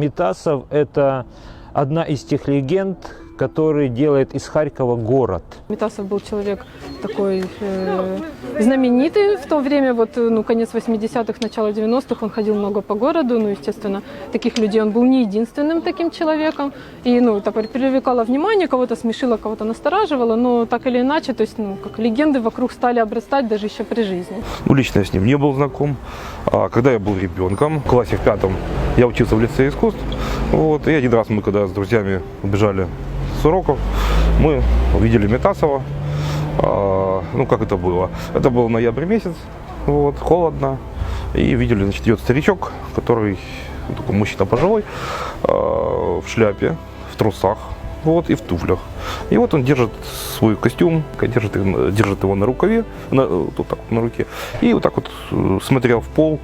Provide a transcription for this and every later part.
Митасов – это одна из тех легенд, который делает из Харькова город. Митасов был человек такой э, знаменитый в то время, вот, э, ну, конец 80-х, начало 90-х, он ходил много по городу, ну, естественно, таких людей он был не единственным таким человеком, и, ну, это привлекало внимание, кого-то смешило, кого-то настораживало, но так или иначе, то есть, ну, как легенды вокруг стали обрастать даже еще при жизни. Ну, лично я с ним не был знаком. А когда я был ребенком, в классе в пятом, я учился в лицее искусств. Вот, и один раз мы, когда с друзьями убежали с уроков, мы увидели Метасова. А, ну, как это было? Это был ноябрь месяц, вот, холодно. И видели, значит, идет старичок, который, ну, такой мужчина пожилой, а, в шляпе, в трусах, вот, и в туфлях. И вот он держит свой костюм, держит, держит его на рукаве, на, вот так на руке, и вот так вот, э, смотря в пол,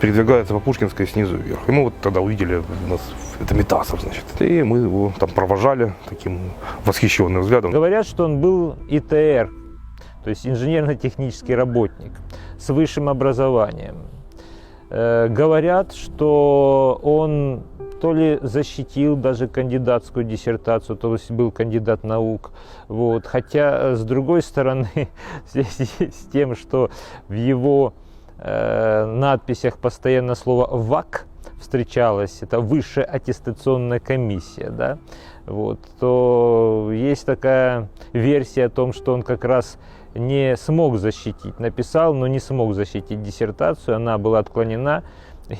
передвигается по Пушкинской снизу вверх. И мы вот тогда увидели, нас это Метасов, значит. И мы его там провожали таким восхищенным взглядом. Говорят, что он был ИТР, то есть инженерно-технический работник с высшим образованием. Э, Говорят, что он то ли защитил даже кандидатскую диссертацию, то есть был кандидат наук. Вот. Хотя, э, с другой стороны, в связи с тем, что в его э, надписях постоянно слово ВАК встречалось, это высшая аттестационная комиссия, да, вот, то есть такая версия о том, что он как раз не смог защитить, написал, но не смог защитить диссертацию, она была отклонена,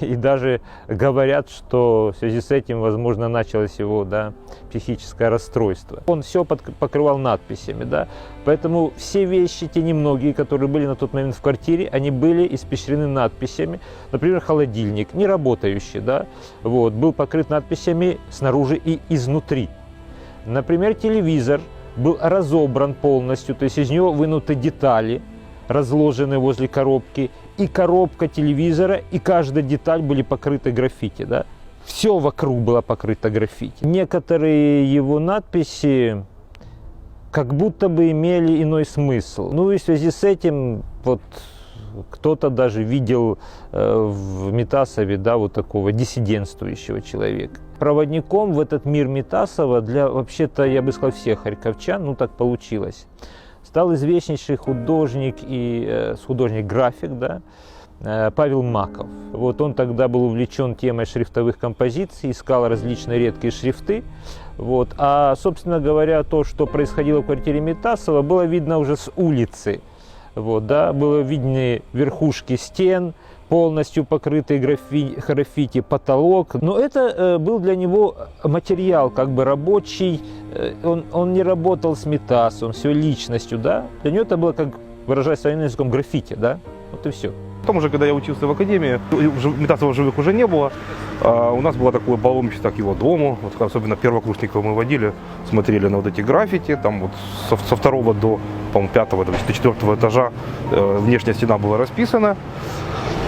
и даже говорят, что в связи с этим, возможно, началось его да, психическое расстройство. Он все покрывал надписями, да, поэтому все вещи, те немногие, которые были на тот момент в квартире, они были испещрены надписями. Например, холодильник, не работающий, да, вот, был покрыт надписями снаружи и изнутри. Например, телевизор был разобран полностью, то есть из него вынуты детали, разложены возле коробки, и коробка телевизора, и каждая деталь были покрыты граффити, да. Все вокруг было покрыто граффити. Некоторые его надписи как будто бы имели иной смысл. Ну и в связи с этим вот кто-то даже видел э, в Метасове да, вот такого диссидентствующего человека. Проводником в этот мир Метасова для, вообще-то, я бы сказал, всех харьковчан, ну так получилось, стал известнейший художник и э, художник-график, да, э, Павел Маков. Вот он тогда был увлечен темой шрифтовых композиций, искал различные редкие шрифты. Вот. А, собственно говоря, то, что происходило в квартире Метасова, было видно уже с улицы. Вот, да, было видны верхушки стен, полностью покрытый графи, граффити потолок. Но это э, был для него материал как бы рабочий. Э, он, он не работал с Метасом, его личностью, да. Для него это было, как выражаясь своим языком, граффити, да. Вот и все. Потом уже, когда я учился в академии, Метасова живых уже не было. А, у нас было такое паломничество к его дому. Вот, особенно первокурсников мы водили, смотрели на вот эти граффити. Там вот со, со второго до, по-моему, пятого, до четвертого этажа э, внешняя стена была расписана.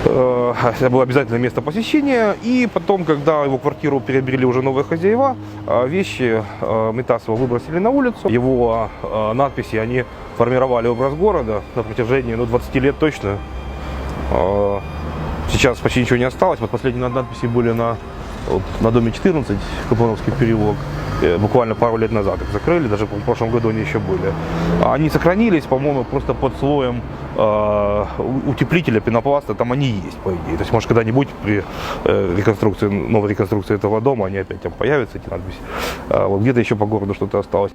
Э, Это было обязательное место посещения. И потом, когда его квартиру приобрели уже новые хозяева, э, вещи э, Метасова выбросили на улицу. Его надписи, они формировали образ города на протяжении ну, 20 лет точно. Сейчас почти ничего не осталось. Вот последние над- надписи были на, вот, на доме 14, Каплановский переулок. Э, Буквально пару лет назад их закрыли, даже в прошлом году они еще были. А Они сохранились, по-моему, просто под слоем э, утеплителя пенопласта, там они есть, по идее. То есть, может, когда-нибудь при э, реконструкции, новой реконструкции этого дома, они опять там появятся, эти надписи. А вот где-то еще по городу что-то осталось.